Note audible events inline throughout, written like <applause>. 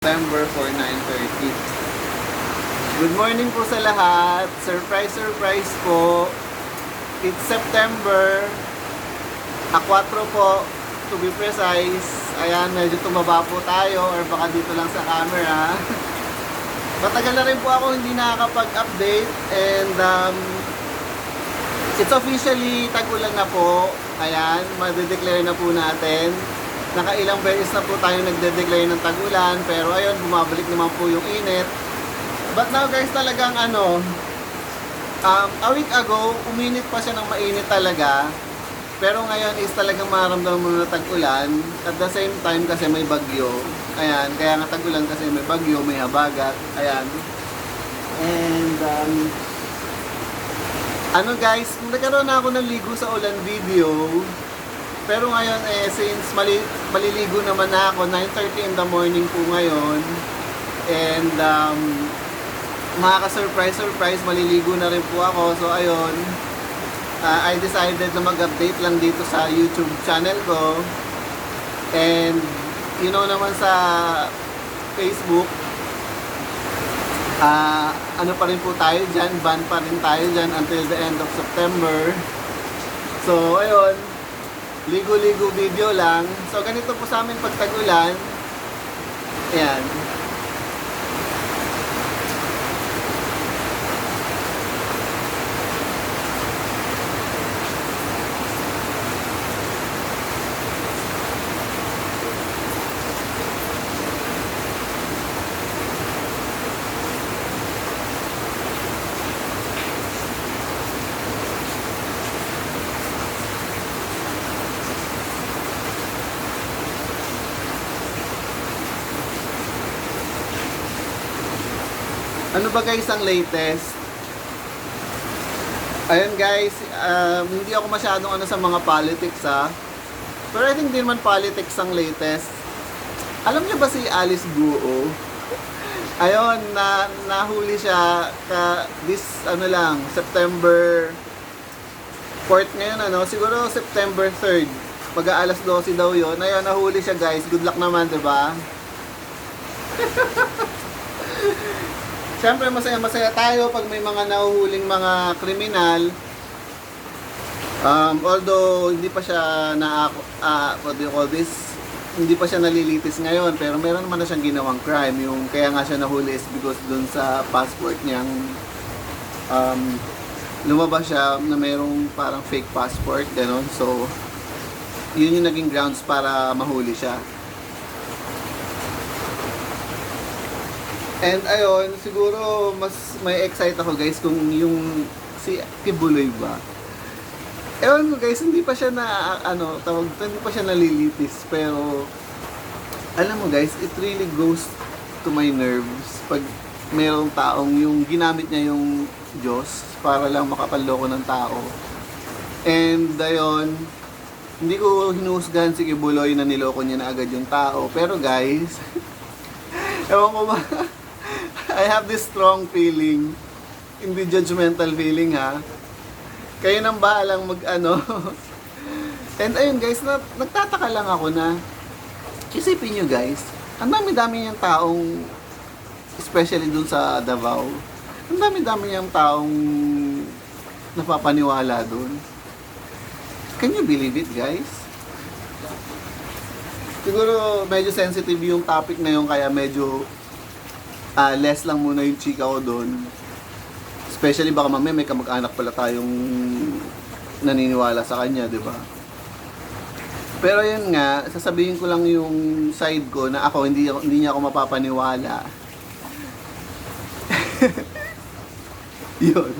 September for 9.30. Good morning po sa lahat. Surprise, surprise po. It's September. A4 po, to be precise. Ayan, medyo tumaba po tayo or baka dito lang sa camera. <laughs> Matagal na rin po ako hindi nakakapag-update and um, it's officially tag-ulan na po. Ayan, madedeclare na po natin. Nakailang beses na po tayo nagde-declare ng tag-ulan pero ayun, bumabalik naman po yung init. But now guys, talagang ano, um, a week ago, uminit pa siya ng mainit talaga. Pero ngayon is talagang maramdaman mo na tag-ulan. At the same time kasi may bagyo. Ayan, kaya nga tag-ulan kasi may bagyo, may habagat. Ayan. And um, ano guys, nagkaroon na ako ng ligo sa ulan video. Pero ngayon eh, since mali, maliligo naman na ako, 9.30 in the morning po ngayon. And um, makaka-surprise, surprise, maliligo na rin po ako. So ayun, uh, I decided na mag-update lang dito sa YouTube channel ko. And you know naman sa Facebook, ah ano pa rin po tayo dyan, ban pa rin tayo dyan until the end of September. So ayun, ligo-ligo video lang. So ganito po sa amin pag tag-ulan. Ayan. Ano ba guys ang latest? Ayun guys, um, hindi ako masyadong ano sa mga politics ha. Pero I think din man politics ang latest. Alam niyo ba si Alice Guo? <laughs> Ayun, na nahuli siya ka this ano lang, September 4th ngayon ano, siguro September 3rd. Pag alas 12 daw 'yon. Ayun, nahuli siya guys. Good luck naman, 'di ba? <laughs> Siyempre masaya-masaya tayo pag may mga nahuhuling mga kriminal. Um, although hindi pa siya na uh, what do you call this? Hindi pa siya nalilitis ngayon pero meron naman na siyang ginawang crime. Yung kaya nga siya nahuli is because dun sa passport niyang um, lumabas siya na mayroong parang fake passport, ganun. So, yun yung naging grounds para mahuli siya. And ayun, siguro mas may excite ako guys kung yung si Kibuloy ba. Ewan ko guys, hindi pa siya na ano, tawag hindi pa siya nalilitis pero alam mo guys, it really goes to my nerves pag mayroong taong yung ginamit niya yung Diyos para lang makapaloko ng tao. And ayun, hindi ko hinuhusgahan si Kibuloy na niloko niya na agad yung tao. Pero guys, <laughs> ewan ko ba, I have this strong feeling. Hindi judgmental feeling ha. Kayo nang bahalang mag ano. <laughs> And ayun guys, na, nagtataka lang ako na isipin nyo guys, ang dami-dami niyang taong especially dun sa Davao. Ang dami-dami niyang taong napapaniwala dun. Can you believe it guys? Siguro medyo sensitive yung topic na yun kaya medyo ah less lang muna yung chika ko doon. Especially baka mamaya may kamag-anak pala tayong naniniwala sa kanya, di ba? Pero yun nga, sasabihin ko lang yung side ko na ako hindi hindi niya ako mapapaniwala. <laughs> yun.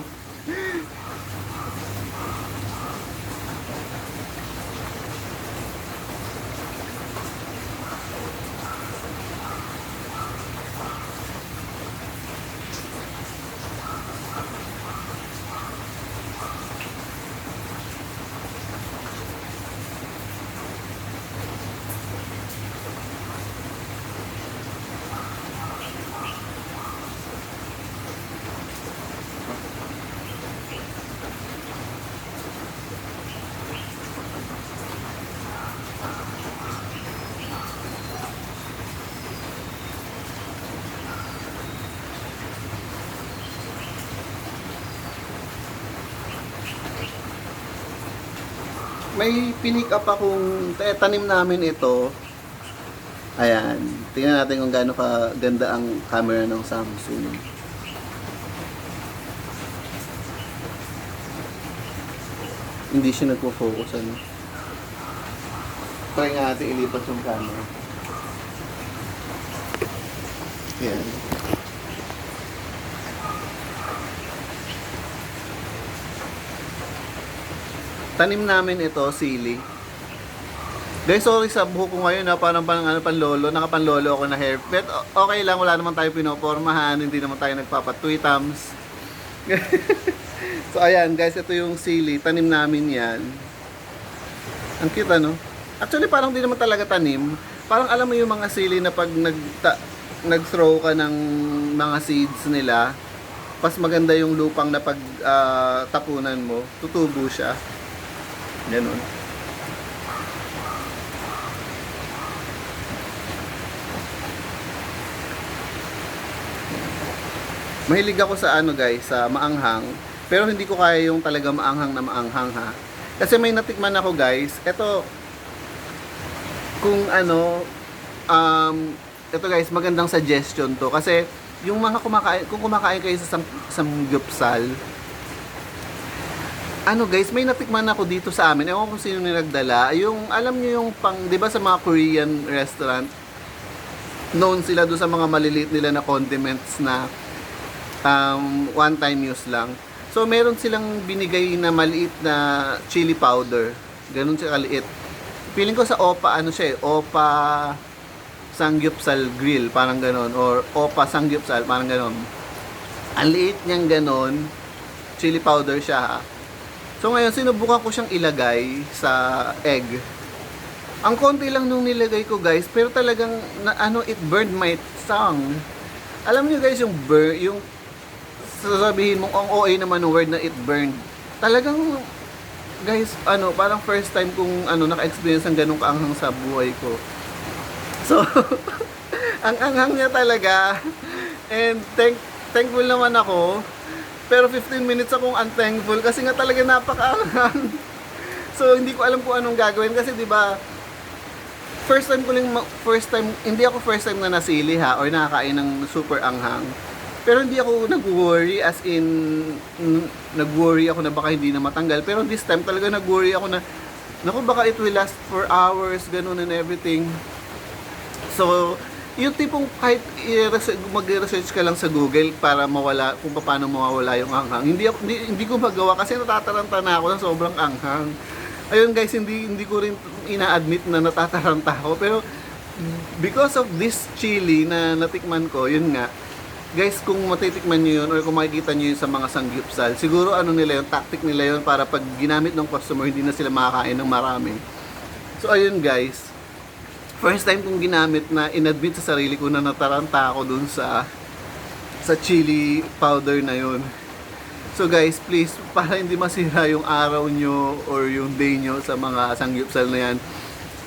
May pinick up akong eh, tanim namin ito. Ayan. Tingnan natin kung gaano ka ganda ang camera ng Samsung. Hindi siya nagpo-focus ano. Try nga natin ilipat yung camera. Ayan. Tanim namin ito, sili. Guys, sorry sa buhok ko ngayon na parang pang ano panlolo, nakapanlolo ako na hair. But okay lang, wala naman tayo pinopormahan, hindi naman tayo nagpapatweetams. <laughs> so ayan guys, ito yung sili, tanim namin yan. Ang cute ano? Actually parang di naman talaga tanim. Parang alam mo yung mga sili na pag nag nag-throw ka ng mga seeds nila, pas maganda yung lupang na pag ah, tapunan mo, tutubo siya. Ganun. Mahilig ako sa ano guys, sa maanghang. Pero hindi ko kaya yung talaga maanghang na maanghang ha. Kasi may natikman ako guys. Ito, kung ano, um, ito guys, magandang suggestion to. Kasi yung mga kumakain, kung kumakain kayo sa sam, samgyupsal, ano guys, may natikman ako dito sa amin. Ewan kung sino nagdala. Yung, alam nyo yung pang, di ba sa mga Korean restaurant, known sila doon sa mga maliliit nila na condiments na um, one time use lang. So meron silang binigay na maliit na chili powder. Ganun siya kaliit. Feeling ko sa Opa ano siya eh, Opa Sangyupsal Grill, parang ganon. Or Opa Sangyupsal, parang ganon. Ang liit niyang ganon. Chili powder siya ha. So ngayon, sinubukan ko siyang ilagay sa egg. Ang konti lang nung nilagay ko guys, pero talagang na, ano it burned my tongue. Alam niyo guys yung burn, yung sasabihin mo ang OA naman ng word na it burned. Talagang guys, ano, parang first time kong ano naka-experience ng ganung kaanghang sa buhay ko. So, <laughs> ang anghang niya talaga. And thank thankful naman ako. Pero 15 minutes akong unthankful kasi nga talaga napakaanghang. <laughs> So, hindi ko alam kung anong gagawin kasi 'di ba first time ko lang first time hindi ako first time na nasili ha or nakakain ng super anghang. Pero hindi ako nag-worry as in nag-worry ako na baka hindi na matanggal. Pero this time talaga nag-worry ako na naku baka it will last for hours ganun and everything. So, yung tipong kahit mag-research ka lang sa Google para mawala kung paano mawawala yung anghang. Hindi ako hindi, hindi ko magawa kasi natataranta na ako ng sobrang anghang. Ayun guys, hindi hindi ko rin ina-admit na natataranta ako pero because of this chili na natikman ko, yun nga. Guys, kung matitikman nyo yun or kung makikita nyo yun sa mga sanggipsal, siguro ano nila yun, tactic nila yun para pag ginamit ng customer, hindi na sila makakain ng marami. So ayun guys, first time kong ginamit na inadmit sa sarili ko na nataranta ako dun sa sa chili powder na yun. So guys, please, para hindi masira yung araw nyo or yung day nyo sa mga sangyupsal na yan,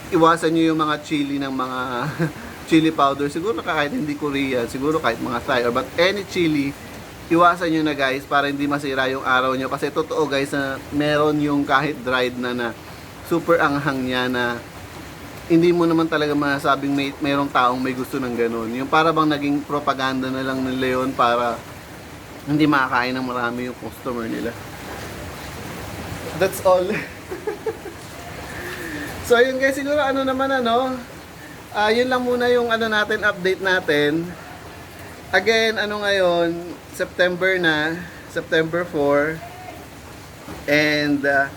iwasan nyo yung mga chili ng mga <laughs> chili powder. Siguro kahit hindi Korean, siguro kahit mga Thai or but any chili, iwasan nyo na guys para hindi masira yung araw nyo. Kasi totoo guys na meron yung kahit dried na na super anghang niya na hindi mo naman talaga masabing may mayroong taong may gusto ng ganun. Yung para bang naging propaganda na lang nila yun para hindi makakain ng marami yung customer nila. That's all. <laughs> so ayun guys, siguro ano naman ano, ah yun lang muna yung ano natin, update natin. Again, ano ngayon, September na, September 4. And ah,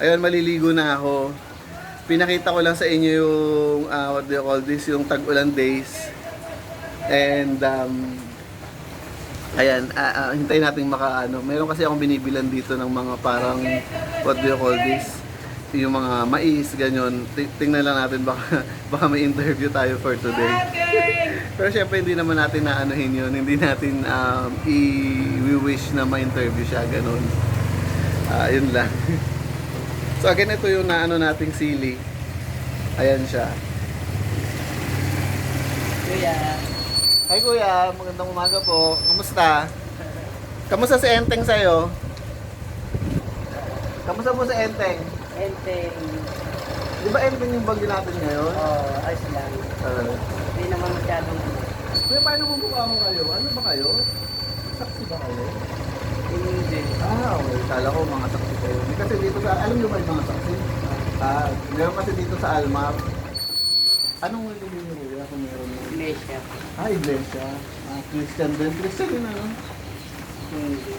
ayun, maliligo na ako. Pinakita ko lang sa inyo yung ah, what do you call this, yung tag-ulan days. And um, Ayan, ah, ah, hintayin natin maka ano. Meron kasi akong binibilan dito ng mga parang what do you call this? Yung mga mais, ganyan. Ti- Tingnan lang natin baka <laughs> baka may interview tayo for today. Pero syempre hindi naman natin naanuhin yun. Hindi natin um, i-wish na ma-interview siya, ganun. Ah, yun lang. <laughs> so again, ito yung naano nating sili. Ayan siya. Kuya, Hi kuya, magandang umaga po. Kamusta? Kamusta si Enteng sa'yo? Kamusta po si Enteng? Enteng. Di ba ending yung bagyo natin ngayon? Oh, ayos lang. Uh, Hindi naman masyadong. Kuya, paano mo mukha mo kayo? Ano ba kayo? Saksi ba kayo? Hindi. Ah, okay. Kala ko mga saksi kayo. Kasi dito sa, alam niyo ba yung mga saksi? Ah, meron kasi dito sa Almap. Anong kuya kung meron mo? Iglesia. Ah, iglesia. Ah, Christian din. Christian din ano? Hindi.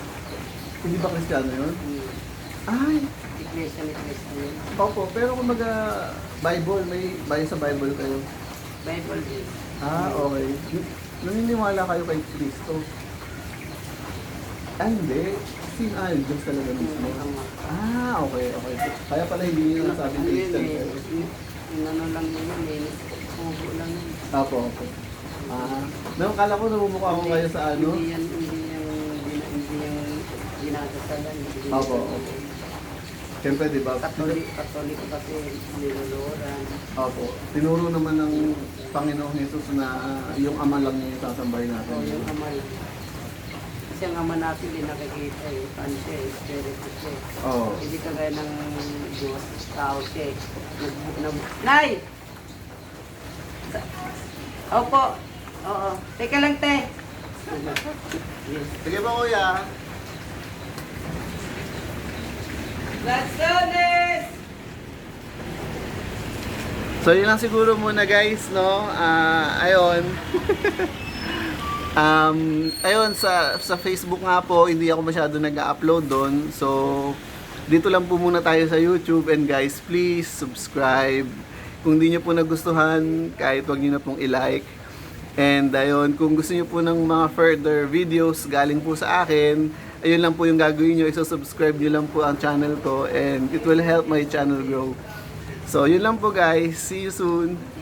Hindi ba Kristiyano yun? Hindi. Ay, Iglesia ni Cristo yun. opo. Pero kung maga Bible, may bayo sa Bible kayo. Bible din. Ah, okay. Naniniwala kayo kay Kristo? Ah, hindi. Sin ah, yung Diyos talaga mismo. Ah, okay, okay. Kaya pala hindi nyo nasabi Ano yun eh. Yung ano lang yun eh. Pugo lang yun. Apo, opo. Ah, nang kala ko namumukha ko kayo sa ano. Hindi yan, hindi yung, hindi yung dinadasalan. Hindi Opo, yung- opo. Siyempre, di ba? Katolik, katolik kasi niluluran. Opo. Tinuro naman ng Panginoong Jesus na yung ama lang niya yung sasambahin O natin. yung ama lang. Kasi ang ama natin din nakikita eh. Ano siya eh, spirito siya eh. Oo. Hindi kagaya ng Diyos, tao siya eh. Nag- nag- Nay! Sa- Opo. Oo. Teka lang, te. Yes. Sige ba, kuya? Lanzones! So yun lang siguro muna guys, no? Ah, ayun. <laughs> um, ayun sa sa Facebook nga po, hindi ako masyado nag-upload doon. So dito lang po muna tayo sa YouTube and guys, please subscribe. Kung di niyo po nagustuhan, kahit wag niyo na pong i-like. And ayun, kung gusto niyo po ng mga further videos galing po sa akin, ayun lang po yung gagawin niyo, iso-subscribe niyo lang po ang channel ko and it will help my channel grow. So, yun lang po guys. See you soon.